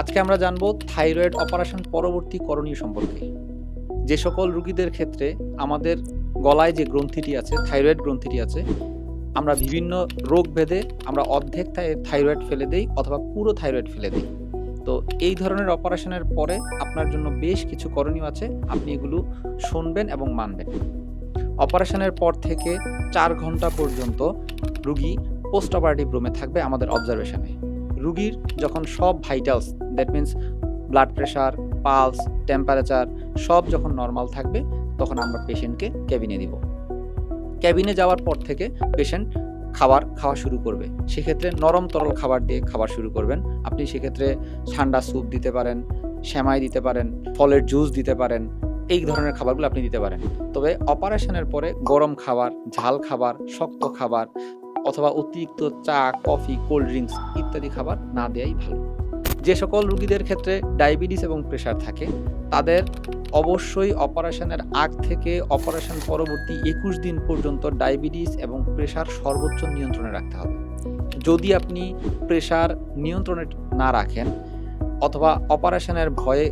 আজকে আমরা জানব থাইরয়েড অপারেশন পরবর্তী করণীয় সম্পর্কে। যে সকল রুগীদের ক্ষেত্রে আমাদের গলায় যে গ্রন্থিটি আছে, থাইরয়েড গ্রন্থিটি আছে, আমরা বিভিন্ন রোগ ভেদে আমরা অর্ধেক থাইরয়েড ফেলে দেই অথবা পুরো থাইরয়েড ফেলে দিই। তো এই ধরনের অপারেশনের পরে আপনার জন্য বেশ কিছু করণীয় আছে, আপনি এগুলো শুনবেন এবং মানবেন। অপারেশনের পর থেকে চার ঘণ্টা পর্যন্ত রুগী পোস্ট অপারেটিভ রুমে থাকবে আমাদের অবজারভেশনে। রুগীর যখন সব vitals that means blood pressure pulse temperature সব যখন নর্মাল থাকবে, তখন আমরা পেশেন্টকে ক্যাবিনে দিব। ক্যাবিনে যাওয়ার পর থেকে পেশেন্ট খাবার খাওয়া শুরু করবে। সেক্ষেত্রে নরম তরল খাবার দিয়ে খাবার শুরু করবেন। আপনি সেক্ষেত্রে ঠান্ডা স্যুপ দিতে পারেন, সেমাই দিতে পারেন, ফলের জুস দিতে পারেন, এই ধরনের খাবারগুলো আপনি দিতে পারেন। তবে অপারেশনের পরে গরম খাবার, ঝাল খাবার, শক্ত খাবার অথবা অতিরিক্ত চা, কফি, কোল্ড ড্রিঙ্কস ইত্যাদি খাবার না দেয়াই ভালো। যে সকল রুগীদের ক্ষেত্রে ডায়াবেটিস এবং প্রেশার থাকে, তাদের অবশ্যই অপারেশনের আগ থেকে অপারেশন পরবর্তী একুশ দিন পর্যন্ত ডায়াবেটিস এবং প্রেশার সর্বোচ্চ নিয়ন্ত্রণে রাখতে হবে। যদি আপনি প্রেশার নিয়ন্ত্রণে না রাখেন অথবা অপারেশনের ভয়ে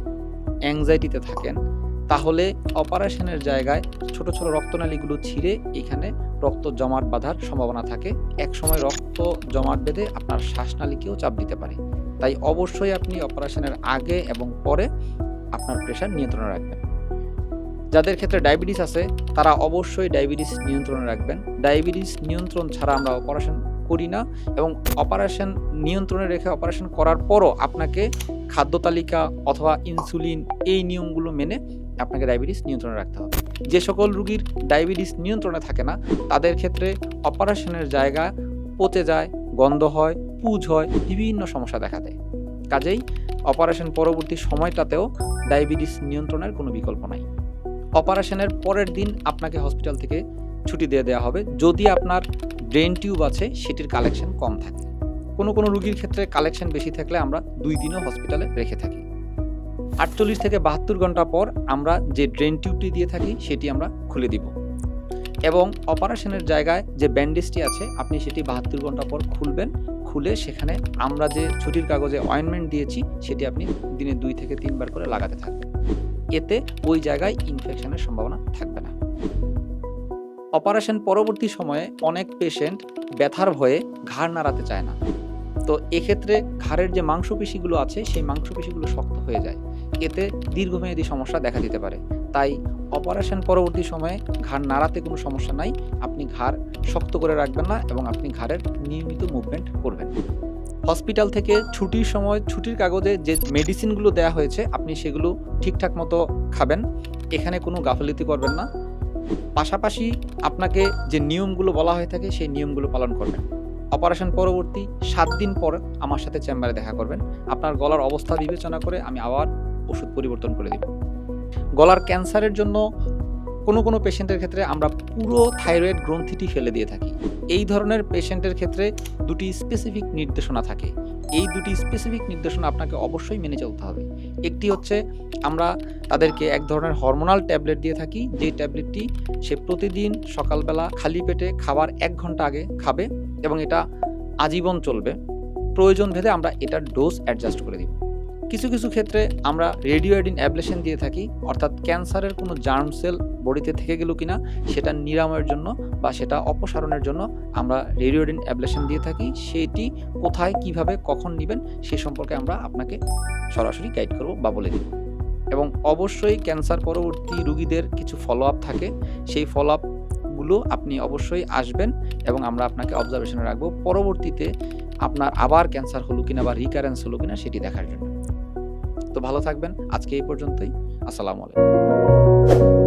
অ্যাংজাইটিতে থাকেন, তাহলে অপারেশনের জায়গায় ছোট ছোট রক্তনালীগুলো ছিঁড়ে এখানে রক্ত জমাট বাঁধার সম্ভাবনা থাকে। এক সময় রক্ত জমাট বেঁধে আপনার শ্বাসনালীকেও চাপ দিতে পারে। তাই অবশ্যই আপনি অপারেশনের আগে এবং পরে আপনার প্রেশার নিয়ন্ত্রণে রাখবেন। যাদের ক্ষেত্রে ডায়াবেটিস আছে, তারা অবশ্যই ডায়াবেটিস নিয়ন্ত্রণে রাখবেন। ডায়াবেটিস নিয়ন্ত্রণ ছাড়া আমরা অপারেশন করি না এবং অপারেশন নিয়ন্ত্রণে রেখে অপারেশন করার পরও আপনাকে খাদ্য তালিকা অথবা ইনসুলিন এই নিয়মগুলো মেনে আপনাকে ডায়াবেটিস নিয়ন্ত্রণে রাখতে হবে। যে সকল রুগীর ডায়াবেটিস নিয়ন্ত্রণে থাকে না, তাদের ক্ষেত্রে অপারেশনের জায়গা পচে যায়, গন্ধ হয়, পুজ হয়, বিভিন্ন সমস্যা দেখা দেয়। কাজেই অপারেশন পরবর্তী সময়টাতেও ডায়াবেটিস নিয়ন্ত্রণের কোনো বিকল্প নাই। অপারেশনের পরের দিন আপনাকে হসপিটাল থেকে ছুটি দিয়ে দেওয়া হবে। যদি আপনার ব্রেন টিউব আছে, সেটির কালেকশন কম থাকে। কোনো কোনো রুগীর ক্ষেত্রে কালেকশন বেশি থাকলে আমরা দুই দিনও হসপিটালে রেখে থাকি। আটচল্লিশ থেকে বাহাত্তর ঘণ্টা পর আমরা যে ড্রেন টিউবটি দিয়ে থাকি, সেটি আমরা খুলে দিব। এবং অপারেশনের জায়গায় যে ব্যান্ডেজটি আছে, আপনি সেটি বাহাত্তর ঘণ্টা পর খুলবেন। খুলে সেখানে আমরা যে ছুটির কাগজে অয়েনমেন্ট দিয়েছি, সেটি আপনি দিনে দুই থেকে তিনবার করে লাগাতে থাকবেন। এতে ওই জায়গায় ইনফেকশনের সম্ভাবনা থাকবে না। অপারেশন পরবর্তী সময়ে অনেক পেশেন্ট ব্যথার ভয়ে ঘাড় নাড়াতে চায় না। তো এক্ষেত্রে ঘাড়ের যে মাংসপেশিগুলো আছে, সেই মাংসপেশিগুলো শক্ত হয়ে যায়। এতে দীর্ঘমেয়াদী সমস্যা দেখা দিতে পারে। তাই অপারেশন পরবর্তী সময়ে ঘাড় নাড়াতে কোনো সমস্যা নাই। আপনি ঘাড় শক্ত করে রাখবেন না এবং আপনি ঘাড়ের নিয়মিত মুভমেন্ট করবেন। হসপিটাল থেকে ছুটির সময় ছুটির কাগজে যে মেডিসিনগুলো দেওয়া হয়েছে, আপনি সেগুলো ঠিকঠাক মতো খাবেন। এখানে কোনো গাফলিতি করবেন না। পাশাপাশি আপনাকে যে নিয়মগুলো বলা হয়ে থাকে, সেই নিয়মগুলো পালন করবেন। অপারেশন পরবর্তী সাত দিন পর আমার সাথে চেম্বারে দেখা করবেন। আপনার গলার অবস্থা বিবেচনা করে আমি আবার ওষুধ পরিবর্তন করে দিব। গলার ক্যান্সারের জন্য কোনো কোনো পেশেন্টের ক্ষেত্রে আমরা পুরো থাইরয়েড গ্রন্থিটি ফেলে দিয়ে থাকি। এই ধরনের পেশেন্টের ক্ষেত্রে দুটি স্পেসিফিক নির্দেশনা থাকে। এই দুটি স্পেসিফিক নির্দেশনা আপনাকে অবশ্যই মেনে চলতে হবে। একটি হচ্ছে আমরা তাদেরকে এক ধরনের হরমোনাল ট্যাবলেট দিয়ে থাকি, যে ট্যাবলেটটি সে প্রতিদিন সকালবেলা খালি পেটে খাবার এক ঘণ্টা আগে খাবে এবং এটা আজীবন চলবে। প্রয়োজন ভেদে আমরা এটার ডোজ অ্যাডজাস্ট করে দিব। কিছু কিছু ক্ষেত্রে আমরা রেডিওয়েডিন অ্যাবলেশন দিয়ে থাকি, অর্থাৎ ক্যান্সারের কোনো জার্ম সেল বডিতে থেকে গেল কিনা, সেটা নিরাময়ের জন্য বা সেটা অপসারণের জন্য আমরা রেডিওয়েডিন অ্যাবলেশন দিয়ে থাকি। সেটি কোথায়, কীভাবে, কখন নেবেন, সে সম্পর্কে আমরা আপনাকে সরাসরি গাইড করব বা বলে দিব। এবং অবশ্যই ক্যান্সার পরবর্তী রুগীদের কিছু ফলো আপ থাকে। সেই ফলো আপগুলো আপনি অবশ্যই আসবেন এবং আমরা আপনাকে অবজারভেশনে রাখব। পরবর্তীতে আপনার আবার ক্যান্সার হলো কিনা বা রিকারেন্স হলো কিনা সেটি দেখার জন্য। তো ভালো থাকবেন। আজকে এই পর্যন্তই। আসসালামু আলাইকুম।